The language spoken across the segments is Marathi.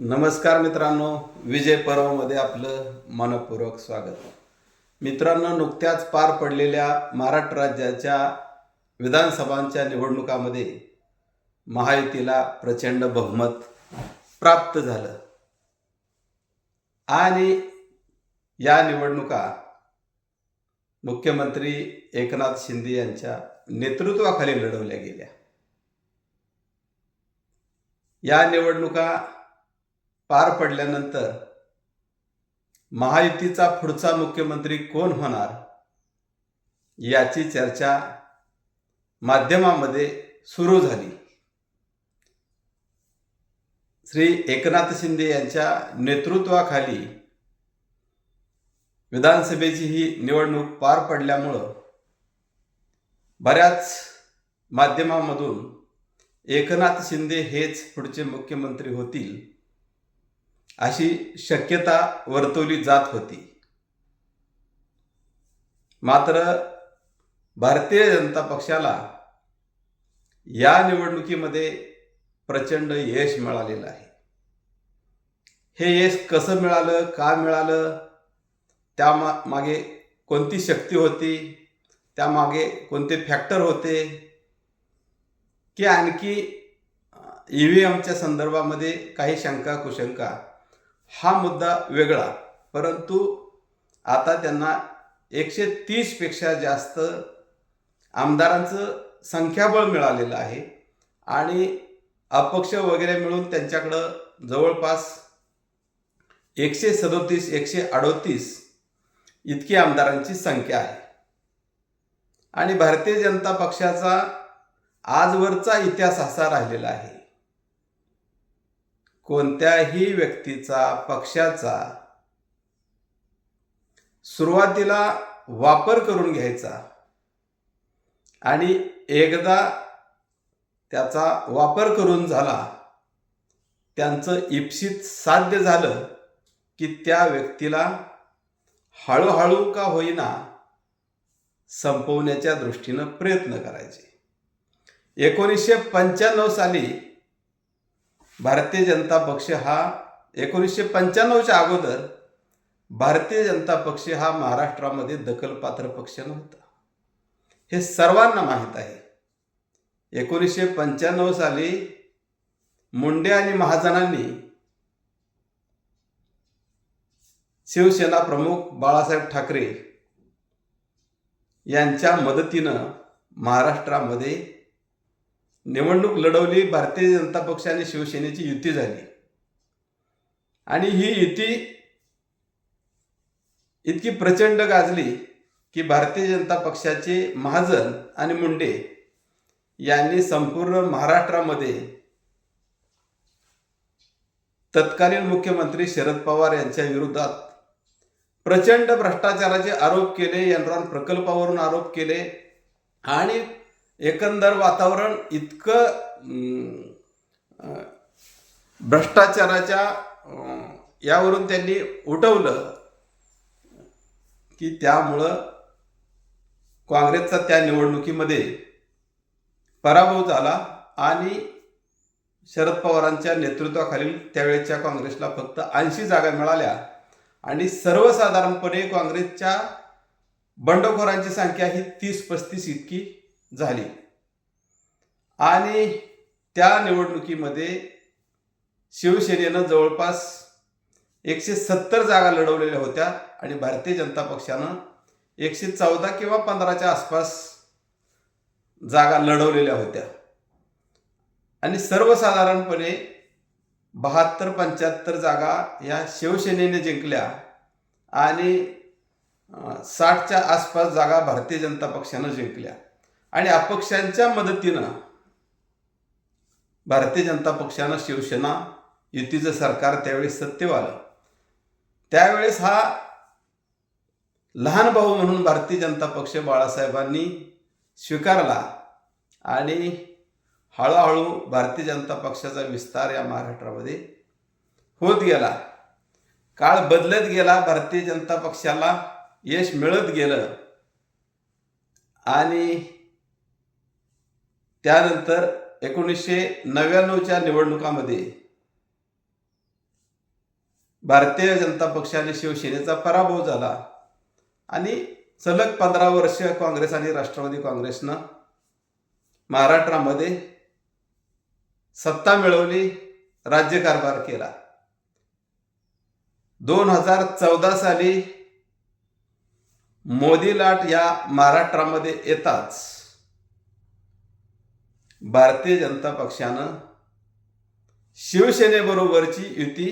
नमस्कार मित्रांनो विजय पर्वमध्ये आपलं मनपूर्वक स्वागत. मित्रांनो नुकत्याच पार पडलेल्या महाराष्ट्र राज्याच्या विधानसभांच्या निवडणुकामध्ये महायुतीला प्रचंड बहुमत प्राप्त झालं. आणि या निवडणुका मुख्यमंत्री एकनाथ शिंदे यांच्या नेतृत्वाखाली लढवल्या गेल्या. या निवडणुका पार पडल्यानंतर महायुतीचा पुढचा मुख्यमंत्री कोण होणार याची चर्चा माध्यमामध्ये सुरू झाली. श्री एकनाथ शिंदे यांच्या नेतृत्वाखाली विधानसभेची ही निवडणूक पार पडल्यामुळं बऱ्याच माध्यमामधून एकनाथ शिंदे हेच पुढचे मुख्यमंत्री होतील अशी शक्यता वर्तवली जात होती. मात्र भारतीय जनता पक्षाला या निवडणुकीमध्ये प्रचंड यश मिळालेलं आहे. हे यश कसं मिळालं का मिळालं त्या मा मागे कोणती शक्ती होती त्यामागे कोणते फॅक्टर होते की आणखी ई व्ही एमच्या संदर्भामध्ये काही शंका कुशंका हा मुद्दा वेगळा. परंतु आता त्यांना एकशे तीसपेक्षा जास्त आमदारांचं संख्याबळ मिळालेलं आहे आणि अपक्ष वगैरे मिळून त्यांच्याकडं जवळपास एकशे सदोतीस एकशे अडोतीस इतकी आमदारांची संख्या आहे. आणि भारतीय जनता पक्षाचा आजवरचा इतिहास असा राहिलेला आहे. कोणत्याही व्यक्तीचा पक्षाचा सुरुवातीला वापर करून घ्यायचा आणि एकदा त्याचा वापर करून झाला त्यांचं इप्सित साध्य झालं की त्या व्यक्तीला हळूहळू का होईना संपवण्याच्या दृष्टीनं प्रयत्न करायचे. एकोणीसशे पंच्याण्णव साली भारतीय जनता पक्ष हा एकोणीसशे पंच्याण्णवच्या अगोदर भारतीय जनता पक्ष हा महाराष्ट्रामध्ये दखलपात्र पक्ष नव्हता. हे सर्वांना माहीत आहे. एकोणीसशे पंच्याण्णव साली मुंडे आणि महाजनांनी शिवसेना प्रमुख बाळासाहेब ठाकरे यांच्या मदतीनं महाराष्ट्रामध्ये निवडणूक लढवली भारतीय जनता पक्ष आणि शिवसेनेची युती झाली. आणि ही युती इतकी प्रचंड गाजली की भारतीय जनता पक्षाचे महाजन आणि मुंडे यांनी संपूर्ण महाराष्ट्रामध्ये तत्कालीन मुख्यमंत्री शरद पवार यांच्या विरोधात प्रचंड भ्रष्टाचाराचे आरोप केले एनरॉन प्रकल्पावरून आरोप केले आणि एकंदर वातावरण इतकं भ्रष्टाचाराच्या यावरून त्यांनी उठवलं की त्यामुळं काँग्रेसचा त्या निवडणुकीमध्ये पराभव झाला आणि शरद पवारांच्या नेतृत्वाखालील त्यावेळेच्या काँग्रेसला फक्त ऐंशी जागा मिळाल्या. आणि सर्वसाधारणपणे काँग्रेसच्या बंडखोरांची संख्या ही तीस पस्तीस इतकी. झाली. आणि त्या निवडणुकीमध्ये शिवसेनेनं जवळपास एकशे सत्तर जागा लढवलेल्या होत्या आणि भारतीय जनता पक्षानं एकशे चौदा किंवा पंधराच्या आसपास जागा लढवलेल्या होत्या. आणि सर्वसाधारणपणे बहात्तर पंच्याहत्तर जागा या शिवसेनेने जिंकल्या आणि साठच्या आसपास जागा भारतीय जनता पक्षानं जिंकल्या. आणि अपक्षांच्या मदतीनं भारतीय जनता पक्षानं शिवसेना युतीचं सरकार त्यावेळेस सत्तेव आलं त्यावेळेस हा लहान भाऊ म्हणून भारतीय जनता पक्ष बाळासाहेबांनी स्वीकारला आणि हळूहळू भारतीय जनता पक्षाचा विस्तार या महाराष्ट्रामध्ये होत गेला. काळ बदलत गेला भारतीय जनता पक्षाला यश मिळत गेलं आणि त्यानंतर एकोणीसशे नव्याण्णवच्या निवडणुकामध्ये भारतीय जनता पक्ष आणि शिवसेनेचा पराभव झाला. आणि सलग पंधरा वर्ष काँग्रेस आणि राष्ट्रवादी काँग्रेसनं महाराष्ट्रामध्ये सत्ता मिळवली राज्यकारभार केला. दोन हजार चौदा साली मोदी लाट या महाराष्ट्रामध्ये येताच भारतीय जनता पक्षानं शिवसेनेबरोबरची युती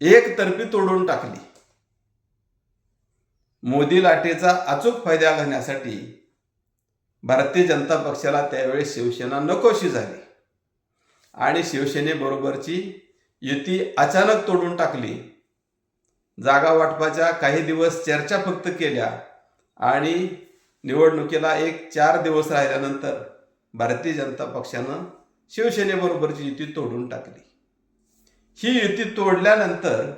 एकतर्फी तोडून टाकली. मोदी लाटेचा अचूक फायदा घेण्यासाठी भारतीय जनता पक्षाला त्यावेळेस शिवसेना नकोशी झाली. आणि शिवसेनेबरोबरची युती अचानक तोडून टाकली. जागा वाटपाच्या काही दिवस चर्चा फक्त केल्या आणि निवडणुकीला एक चार दिवस राहिल्यानंतर भारतीय जनता पक्षानं शिवसेनेबरोबरची युती तोडून टाकली. ही युती तोडल्यानंतर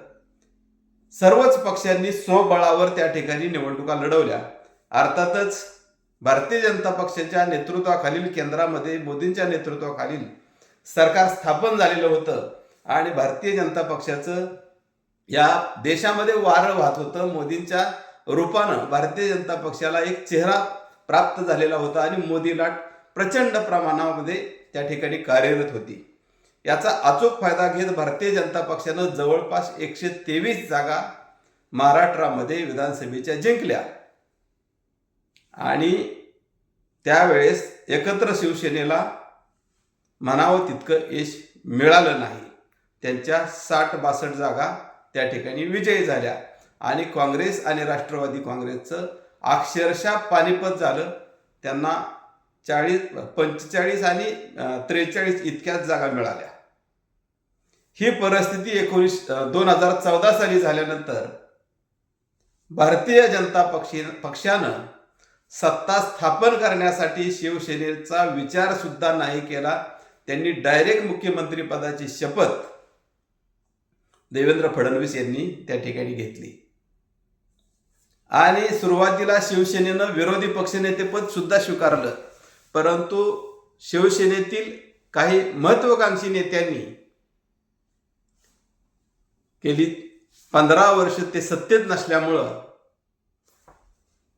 सर्वच पक्षांनी स्वबळावर त्या ठिकाणी निवडणुका लढवल्या. अर्थातच भारतीय जनता पक्षाच्या नेतृत्वाखालील केंद्रामध्ये मोदींच्या नेतृत्वाखालील सरकार स्थापन झालेलं होतं आणि भारतीय जनता पक्षाचं या देशामध्ये वारं वाहत होतं. मोदींच्या रूपानं भारतीय जनता पक्षाला एक चेहरा प्राप्त झालेला होता आणि मोदी लाट प्रचंड प्रमाणामध्ये त्या ठिकाणी कार्यरत होती. याचा अचूक फायदा घेत भारतीय जनता पक्षानं जवळपास एकशे तेवीस जागा महाराष्ट्रामध्ये विधानसभेच्या जिंकल्या. आणि त्यावेळेस एकत्र शिवसेनेला म्हणावं तितकं यश मिळालं नाही. त्यांच्या साठ बासष्ट जागा त्या ठिकाणी विजयी झाल्या. आणि काँग्रेस आणि राष्ट्रवादी काँग्रेसचं अक्षरशः पानिपत झालं. त्यांना चाळीस पंचेचाळीस आणि त्रेचाळीस इतक्याच जागा मिळाल्या. ही परिस्थिती एकोणीस दोन हजार चौदा साली झाल्यानंतर भारतीय जनता पक्षी पक्षानं सत्ता स्थापन करण्यासाठी शिवसेनेचा विचार सुद्धा नाही केला. त्यांनी डायरेक्ट मुख्यमंत्री पदाची शपथ देवेंद्र फडणवीस यांनी त्या ठिकाणी घेतली. आणि सुरुवातीला शिवसेनेनं विरोधी पक्षनेतेपद सुद्धा स्वीकारलं. परंतु शिवसेनेतील काही महत्वाकांक्षी नेत्यांनी गेली पंधरा वर्ष ते सत्तेत नसल्यामुळं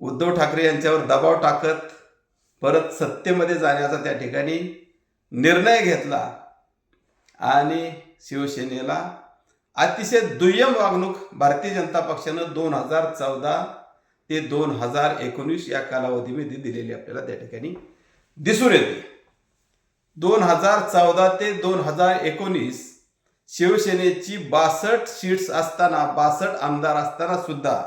उद्धव ठाकरे यांच्यावर दबाव टाकत परत सत्तेमध्ये जाण्याचा त्या ठिकाणी निर्णय घेतला आणि शिवसेनेला अतिशय दुय्यम वागणूक भारतीय जनता पक्षानं दोन हजार चौदा ते दोन हजार एकोणीस या कालावधीमध्ये दिलेली आपल्याला त्या ठिकाणी दिसून येते. दोन हजार चौदा ते दोन हजार एकोणीस शिवसेनेची बासष्ट सीट्स असताना बासष्ट आमदार असताना सुद्धा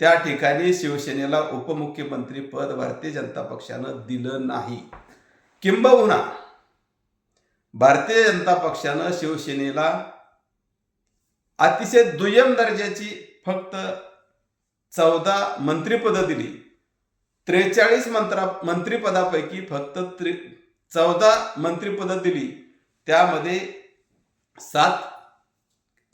त्या ठिकाणी शिवसेनेला उपमुख्यमंत्री पद भारतीय जनता पक्षानं दिलं नाही. किंबहुना भारतीय जनता पक्षानं शिवसेनेला अतिशय दुय्यम दर्जाची फक्त चौदा मंत्रिपदं दिली त्रेचाळीस मंत्रा मंत्रिपदापैकी फक्त त्रि चौदा मंत्रिपदं दिली त्यामध्ये सात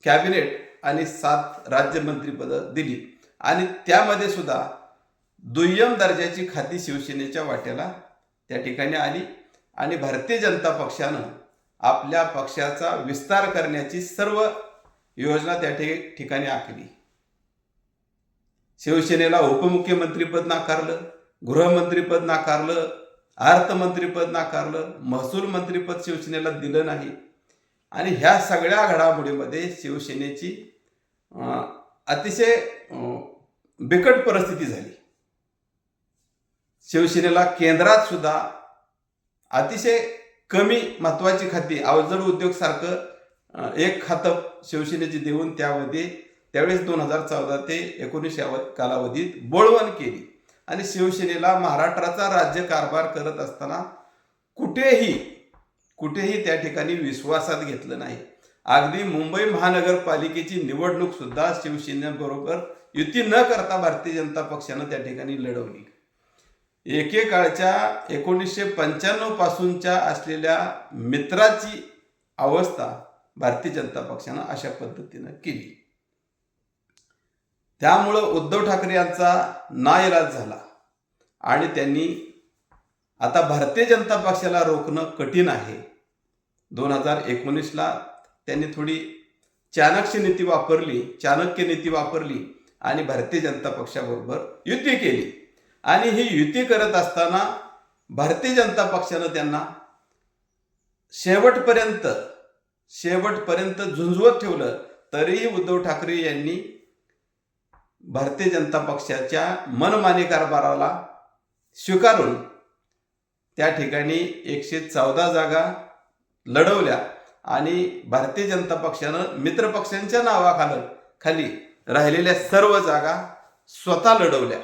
कॅबिनेट आणि सात राज्यमंत्रीपदं दिली आणि त्यामध्ये सुद्धा दुय्यम दर्जाची खाती शिवसेनेच्या वाट्याला त्या ठिकाणी आली. आणि भारतीय जनता पक्षानं आपल्या पक्षाचा विस्तार करण्याची सर्व योजना त्या ठिकाणी आखली. शिवसेनेला उपमुख्यमंत्रीपद नाकारलं गृहमंत्रीपद नाकारलं अर्थमंत्रीपद नाकारलं महसूल मंत्रीपद शिवसेनेला दिलं नाही. आणि ह्या सगळ्या घडामोडीमध्ये शिवसेनेची अतिशय बिकट परिस्थिती झाली. शिवसेनेला केंद्रात सुद्धा अतिशय कमी महत्वाची खाती अवजड उद्योग सारखं एक खातं शिवसेनेची देऊन त्यामध्ये त्यावेळेस दोन हजार चौदा ते एकोणीस या कालावधीत बोळवण केली. आणि शिवसेनेला महाराष्ट्राचा राज्यकारभार करत असताना कुठेही कुठेही त्या ठिकाणी विश्वासात घेतलं नाही. अगदी मुंबई महानगरपालिकेची निवडणूक सुद्धा शिवसेनेबरोबर युती न करता भारतीय जनता पक्षानं त्या ठिकाणी लढवली. एकेकाळच्या एकोणीसशे पंच्याण्णव पासूनच्या असलेल्या मित्राची अवस्था भारतीय जनता पक्षानं अशा पद्धतीनं केली. त्यामुळं उद्धव ठाकरे यांचा नाइलाज झाला. आणि त्यांनी आता भारतीय जनता पक्षाला रोखणं कठीण आहे. दोन हजार एकोणीसला त्यांनी थोडी चाणक्य नीती वापरली चाणक्य नीती वापरली आणि भारतीय जनता पक्षाबरोबर युती केली. आणि ही युती करत असताना भारतीय जनता पक्षानं त्यांना शेवटपर्यंत शेवटपर्यंत झुंजवत ठेवलं. तरीही उद्धव ठाकरे यांनी भारतीय जनता पक्षाच्या मनमानी कारभाराला स्वीकारून त्या ठिकाणी एकशे चौदा जागा लढवल्या आणि भारतीय जनता पक्षानं मित्रपक्षांच्या नावाखाली खाली राहिलेल्या सर्व जागा स्वतः लढवल्या.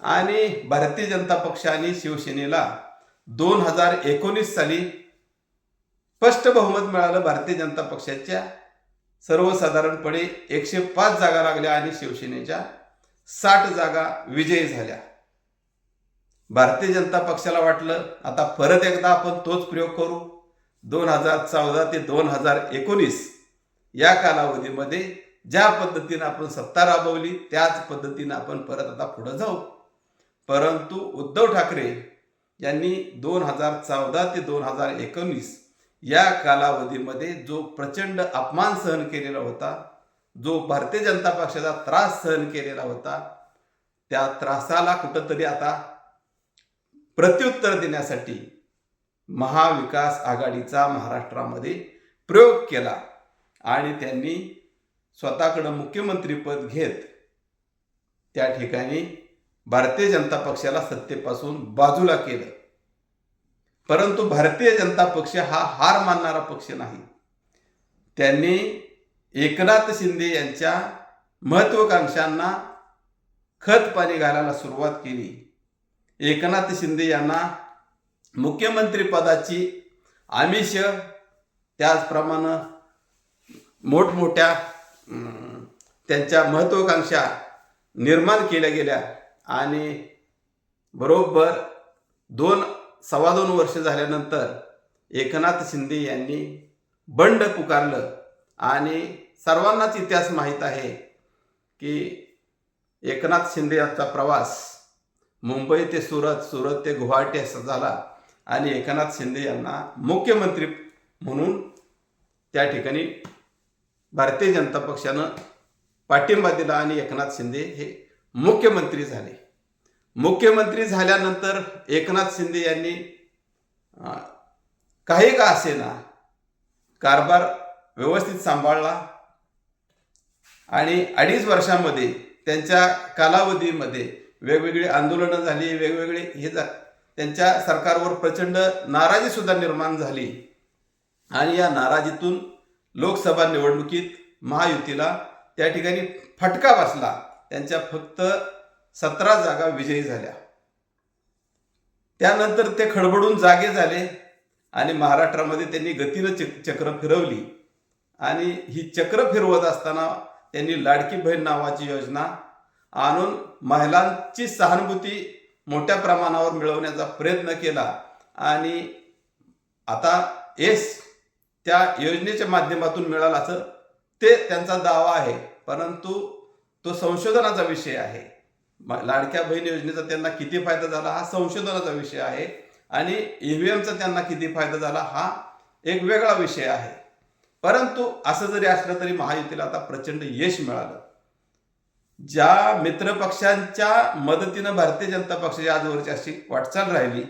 आणि भारतीय जनता पक्ष आणि शिवसेनेला दोन हजार एकोणीस साली स्पष्ट बहुमत मिळालं भारतीय जनता पक्षाच्या सर्वसाधारणपणे एकशे पाच जागा लागल्या आणि शिवसेनेच्या साठ जागा विजयी झाल्या. भारतीय जनता पक्षाला वाटलं आता परत एकदा आपण तोच प्रयोग करू. दोन हजार चौदा ते दोन हजार एकोणीस या कालावधीमध्ये ज्या पद्धतीनं आपण सत्ता राबवली त्याच पद्धतीनं आपण परत आता पुढे जाऊ. परंतु उद्धव ठाकरे यांनी दोन हजार चौदा ते दोन हजार एकोणीस या कालावधीमध्ये जो प्रचंड अपमान सहन केलेला होता जो भारतीय जनता पक्षाचा त्रास सहन केलेला होता त्या त्रासाला कुठंतरी आता प्रत्युत्तर देण्यासाठी महाविकास आघाडीचा महाराष्ट्रामध्ये प्रयोग केला आणि त्यांनी स्वतःकडं मुख्यमंत्रीपद घेत त्या ठिकाणी भारतीय जनता पक्षाला सत्तेपासून बाजूला केलं. परंतु भारतीय जनता पक्ष हा हार मानणारा पक्ष नाही. त्यांनी एकनाथ शिंदे यांच्या महत्वाकांक्षांना खत पाणी घालायला सुरुवात केली. एकनाथ शिंदे यांना मुख्यमंत्रीपदाची आमिष त्याचप्रमाणे मोठमोठ्या त्यांच्या महत्वाकांक्षा निर्माण केल्या गेल्या आणि बरोबर दोन सव्वा दोन वर्ष झाल्यानंतर एकनाथ शिंदे यांनी बंड पुकारलं. आणि सर्वांनाच इतिहास माहीत आहे की एकनाथ शिंदे यांचा प्रवास मुंबई ते सुरत सुरत ते गुवाहाटी असा झाला. आणि एकनाथ शिंदे यांना मुख्यमंत्री म्हणून त्या ठिकाणी भारतीय जनता पक्षानं पाठिंबा दिला आणि एकनाथ शिंदे हे मुख्यमंत्री झाले. मुख्यमंत्री झाल्यानंतर एकनाथ शिंदे यांनी काही का असेना कारभार व्यवस्थित सांभाळला आणि अडीच वर्षामध्ये त्यांच्या कालावधीमध्ये वेगवेगळी आंदोलनं झाली वेगवेगळे हे जा त्यांच्या सरकारवर प्रचंड नाराजीसुद्धा निर्माण झाली. आणि या नाराजीतून लोकसभा निवडणुकीत महायुतीला त्या ठिकाणी फटका बसला. त्यांच्या फक्त सतरा जागा विजयी झाल्या. त्यानंतर ते खडबडून जागे झाले आणि महाराष्ट्रामध्ये त्यांनी गतीनं चक चक्र फिरवली. आणि ही चक्र फिरवत असताना त्यांनी लाडकी बहीण नावाची योजना आणून महिलांची सहानुभूती मोठ्या प्रमाणावर मिळवण्याचा प्रयत्न केला. आणि आता एस त्या योजनेच्या माध्यमातून मिळाला असं ते त्यांचा दावा आहे. परंतु तो संशोधनाचा विषय आहे. लाडक्या बहीण योजनेचा त्यांना किती फायदा झाला हा संशोधनाचा विषय आहे. आणि ईव्हीएमचा त्यांना किती फायदा झाला हा एक वेगळा विषय आहे. परंतु असं जरी असलं तरी महायुतीला आता प्रचंड यश मिळालं. ज्या मित्रपक्षांच्या मदतीनं भारतीय जनता पक्षाची आजवरची अशी वाटचाल राहिली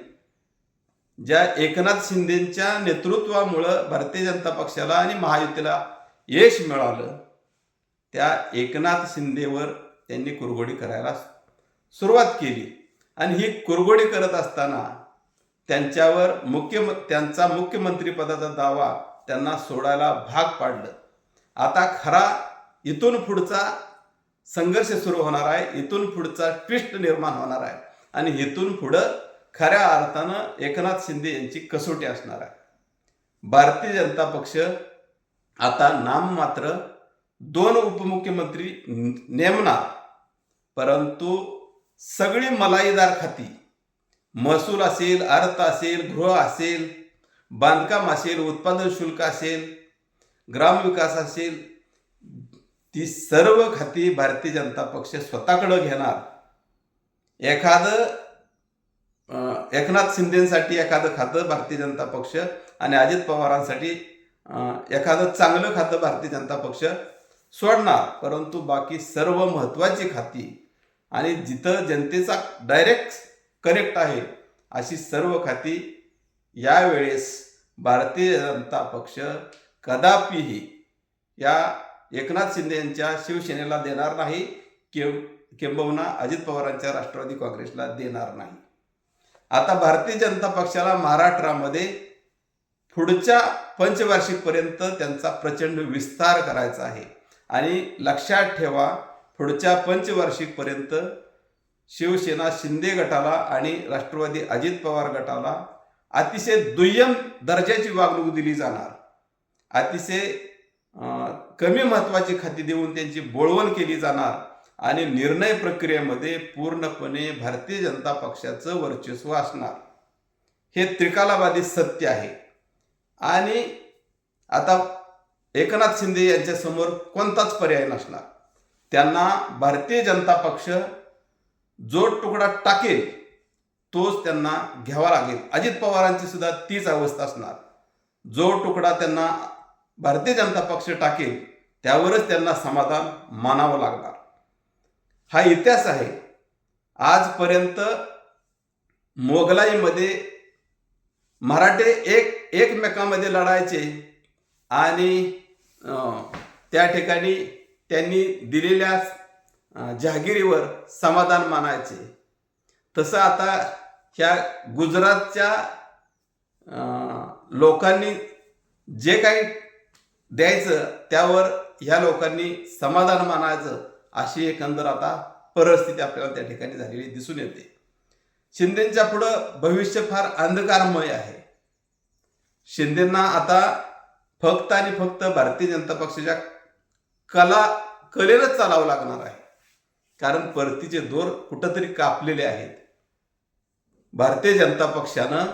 ज्या एकनाथ शिंदेच्या नेतृत्वामुळं भारतीय जनता पक्षाला आणि महायुतीला यश मिळालं त्या एकनाथ शिंदेवर त्यांनी कुरघोडी करायला सुरुवात केली. आणि ही कुरगोडी करत असताना त्यांच्यावर मुख्य त्यांचा मुख्यमंत्रीपदाचा दावा त्यांना सोडायला भाग पाडलं. आता खरा इथून पुढचा संघर्ष सुरू होणार आहे इथून पुढचा ट्विस्ट निर्माण होणार आहे आणि इथून पुढं खऱ्या अर्थानं एकनाथ शिंदे यांची कसोटी असणार आहे. भारतीय जनता पक्ष आता नाममात्र दोन उपमुख्यमंत्री नेमणार परंतु सगळी मलाईदार खाती. महसूल असेल अर्थ असेल गृह असेल बांधकाम असेल उत्पादन शुल्क असेल ग्रामविकास असेल ती सर्व खाती भारतीय जनता पक्ष स्वतःकडं घेणार. एखादं एकनाथ शिंदेसाठी एखादं खातं भारतीय जनता पक्ष आणि अजित पवारांसाठी एखादं चांगलं खातं भारतीय जनता पक्ष सोडणार. परंतु बाकी सर्व महत्त्वाची खाती आणि जिथं जनतेचा डायरेक्ट कनेक्ट आहे अशी सर्व खाती यावेळेस भारतीय जनता पक्ष कदापिही या एकनाथ शिंदे यांच्या शिवसेनेला देणार नाही किं किंबहुना अजित पवारांच्या राष्ट्रवादी काँग्रेसला देणार नाही. आता भारतीय जनता पक्षाला महाराष्ट्रामध्ये पुढच्या पंचवार्षिकपर्यंत त्यांचा प्रचंड विस्तार करायचा आहे. आणि लक्षात ठेवा पुढच्या पंचवार्षिकपर्यंत शिवसेना शिंदे गटाला आणि राष्ट्रवादी अजित पवार गटाला अतिशय दुय्यम दर्जाची वागणूक दिली जाणार. अतिशय कमी महत्त्वाची खाती देऊन त्यांची बोळवण केली जाणार आणि निर्णय प्रक्रियेमध्ये पूर्णपणे भारतीय जनता पक्षाचं वर्चस्व असणार. हे त्रिकालावादी सत्य आहे. आणि आता एकनाथ शिंदे यांच्यासमोर कोणताच पर्याय नसणार. त्यांना भारतीय जनता पक्ष जो तुकडा टाकेल तोच त्यांना घ्यावा लागेल. अजित पवारांची सुद्धा तीच अवस्था असणार. जो तुकडा त्यांना भारतीय जनता पक्ष टाकेल त्यावरच त्यांना समाधान मानावं लागणार. हा इतिहास आहे. आजपर्यंत मोगलाईमध्ये मराठे एक एकमेकांमध्ये लढायचे आणि त्या ठिकाणी त्यांनी दिलेल्या जहागिरीवर समाधान मानायचे. तसं आता ह्या गुजरातच्या लोकांनी जे काही द्यायचं त्यावर ह्या लोकांनी समाधान मानायचं अशी एकंदर आता परिस्थिती आपल्याला त्या ठिकाणी झालेली दिसून येते. शिंदेच्या पुढं भविष्य फार अंधकारमय आहे. शिंदेना आता फक्त आणि फक्त भारतीय जनता पक्षाच्या कला कलेनंच चालावं लागणार आहे. कारण परतीचे दोर कुठंतरी कापलेले आहेत. भारतीय जनता पक्षानं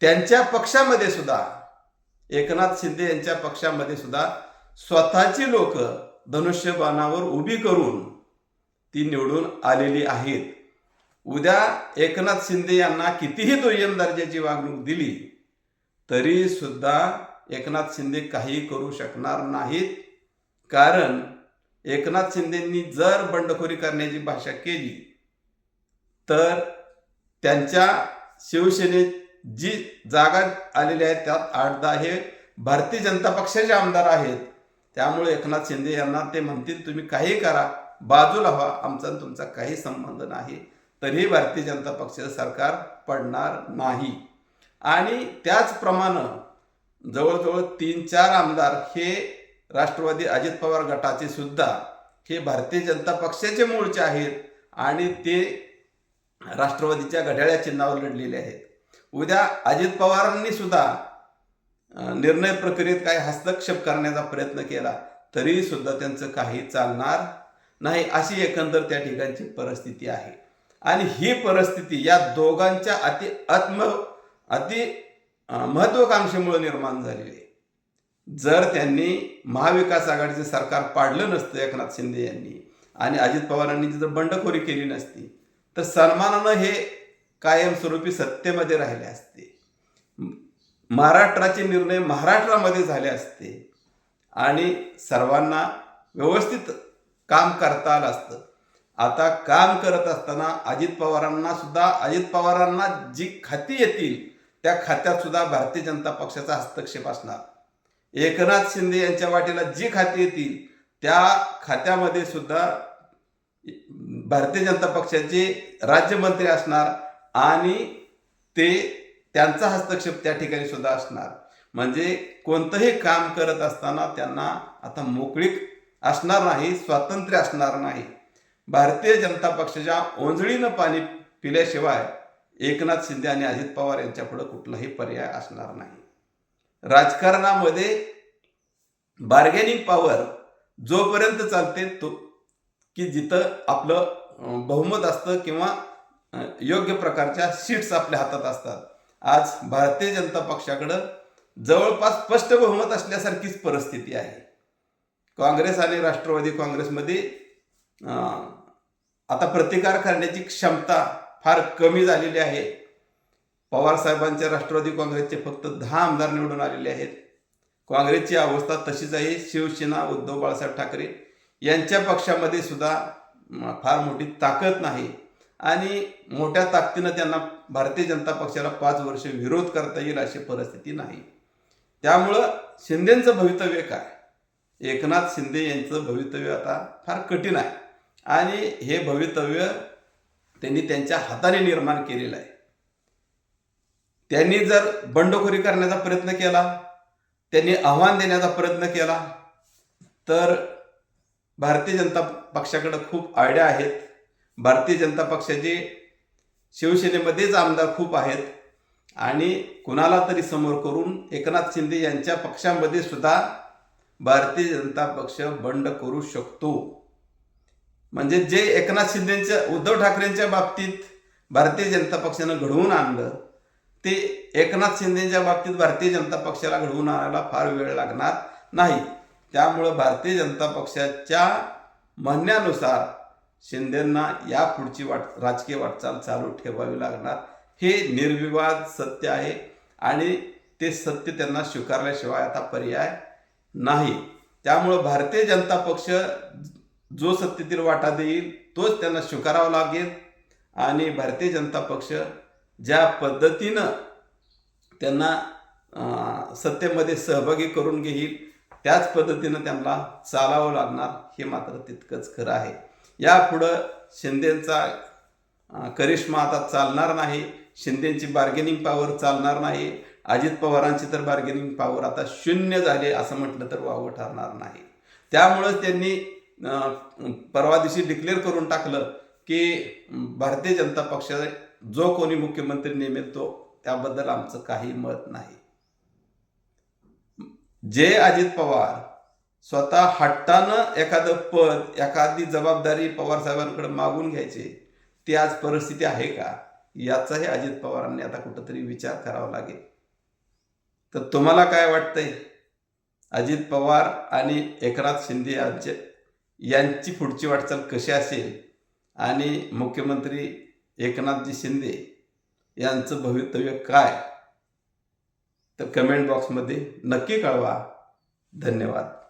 त्यांच्या पक्षामध्ये सुद्धा एकनाथ शिंदे यांच्या पक्षामध्ये सुद्धा स्वतःची लोक धनुष्यबाणावर उभी करून ती निवडून आलेली आहेत. उद्या एकनाथ शिंदे यांना कितीही दुय्यम दर्जाची वागणूक दिली तरी सुद्धा एकनाथ शिंदे काही करू शकणार नाहीत. कारण एकनाथ शिंदेंनी जर बंडखोरी करण्याची भाषा केली तर त्यांच्या शिवसेनेत जी जागा आलेली आहे त्यात आठ दहा हे भारतीय जनता पक्षाचे आमदार आहेत. त्यामुळे एकनाथ शिंदे यांना ते म्हणतील तुम्ही काही करा बाजूला व्हा आमचा आणि तुमचा काही संबंध नाही. तरीही भारतीय जनता पक्षाचं सरकार पडणार नाही. आणि त्याचप्रमाणे जवळजवळ तीन चार आमदार हे राष्ट्रवादी अजित पवार गटाचे सुद्धा हे भारतीय जनता पक्षाचे मूळचे आहेत आणि ते राष्ट्रवादीच्या घड्याळ्या चिन्हावर लढलेले आहेत. उद्या अजित पवारांनी सुद्धा निर्णय प्रक्रियेत काही हस्तक्षेप करण्याचा प्रयत्न केला तरी सुद्धा त्यांचं काही चालणार नाही अशी एकंदर त्या ठिकाणची परिस्थिती आहे. आणि ही परिस्थिती या दोघांच्या अति आत्म अति महत्वाकांक्षेमुळे निर्माण झालेली आहे. जर त्यांनी महाविकास आघाडीचं सरकार पाडलं नसतं एकनाथ शिंदे यांनी आणि अजित पवारांनी जर बंडखोरी केली नसती तर सन्मानानं हे कायमस्वरूपी सत्तेमध्ये राहिले असते. महाराष्ट्राचे निर्णय महाराष्ट्रामध्ये झाले असते आणि सर्वांना व्यवस्थित काम करता आलं असतं. आता काम करत असताना अजित पवारांना सुद्धा अजित पवारांना जी खाती येतील त्या खात्यात सुद्धा भारतीय जनता पक्षाचा हस्तक्षेप असणार. एकनाथ शिंदे यांच्या वाटेला जी खाती येतील त्या खात्यामध्ये सुद्धा भारतीय जनता पक्षाचे राज्यमंत्री असणार आणि ते त्यांचा हस्तक्षेप त्या ठिकाणी सुद्धा असणार. म्हणजे कोणतंही काम करत असताना त्यांना आता मोकळीक असणार नाही स्वातंत्र्य असणार नाही. भारतीय जनता पक्षाच्या ओंजळीनं पाणी पिल्याशिवाय एकनाथ शिंदे आणि अजित पवार यांच्यापुढं कुठलाही पर्याय असणार नाही. राजकारणामध्ये बार्गेनिंग पॉवर जोपर्यंत चालते तो की जिथं आपलं बहुमत असतं किंवा योग्य प्रकारच्या सीट्स आपल्या हातात असतात. आज भारतीय जनता पक्षाकडं जवळपास स्पष्ट बहुमत असल्यासारखीच परिस्थिती आहे. काँग्रेस आणि राष्ट्रवादी काँग्रेसमध्ये आता प्रतिकार करण्याची क्षमता फार कमी झालेली आहे. पवार साहेबांच्या राष्ट्रवादी काँग्रेसचे फक्त दहा आमदार निवडून आलेले आहेत. काँग्रेसची अवस्था तशीच आहे. शिवसेना उद्धव बाळासाहेब ठाकरे यांच्या पक्षामध्ये सुद्धा फार मोठी ताकद नाही. आणि मोठ्या ताकदीनं त्यांना भारतीय जनता पक्षाला पाच वर्ष विरोध करता येईल अशी परिस्थिती नाही. त्यामुळं शिंदेचं भवितव्य काय? एकनाथ शिंदे यांचं भवितव्य आता फार कठीण आहे. आणि हे भवितव्य त्यांनी त्यांच्या हाताने निर्माण केलेलं आहे. त्यांनी जर बंडखोरी करण्याचा प्रयत्न केला त्यांनी आव्हान देण्याचा प्रयत्न केला तर भारतीय जनता पक्षाकडे खूप आयडिया आहेत. भारतीय जनता पक्षाचे शिवसेनेमध्येच आमदार खूप आहेत. आणि कुणाला तरी समोर करून एकनाथ शिंदे यांच्या पक्षामध्ये सुद्धा भारतीय जनता पक्ष बंड करू शकतो. म्हणजे जे एकनाथ शिंदेच्या उद्धव ठाकरेंच्या बाबतीत भारतीय जनता पक्षानं घडवून आणलं ते एकनाथ शिंदेच्या बाबतीत भारतीय जनता पक्षाला घडवून आणायला फार वेळ लागणार नाही. त्यामुळं भारतीय जनता पक्षाच्या म्हणण्यानुसार शिंदेंना या पुढची वाट राजकीय वाटचाल चालू ठेवावी लागणार. हे निर्विवाद सत्य आहे आणि ते सत्य त्यांना स्वीकारल्याशिवाय आता पर्याय नाही. त्यामुळं भारतीय जनता पक्ष जो सत्तेतील वाटा देईल तोच त्यांना स्वीकारावा लागेल आणि भारतीय जनता पक्ष ज्या पद्धतीनं त्यांना सत्तेमध्ये सहभागी करून घेईल त्याच पद्धतीनं त्यांना चालावं लागणार हे मात्र तितकंच खरं आहे. यापुढं शिंदेचा करिश्मा आता चालणार नाही शिंदेची बार्गेनिंग पॉवर चालणार नाही अजित पवारांची तर बार्गेनिंग पॉवर आता शून्य झाली असं म्हटलं तर वावं ठरणार नाही. त्यामुळं त्यांनी परवा दिवशी डिक्लेअर करून टाकलं की भारतीय जनता पक्षाचे जो कोणी मुख्यमंत्री नेमेल तो त्याबद्दल आमचं काही मत नाही. जे अजित पवार स्वतः हट्टानं एखादं पद एखादी जबाबदारी पवार साहेबांकडे मागून घ्यायचे ती आज परिस्थिती आहे का? याचाही अजित पवारांनी आता कुठंतरी विचार करावा लागेल. तर तुम्हाला काय वाटतंय? अजित पवार आणि एकनाथ शिंदे यांचे यांची पुढची वाटचाल कशी असेल? आणि मुख्यमंत्री एकनाथजी शिंदे यांचं भवितव्य काय? तर कमेंट बॉक्समध्ये नक्की कळवा. धन्यवाद.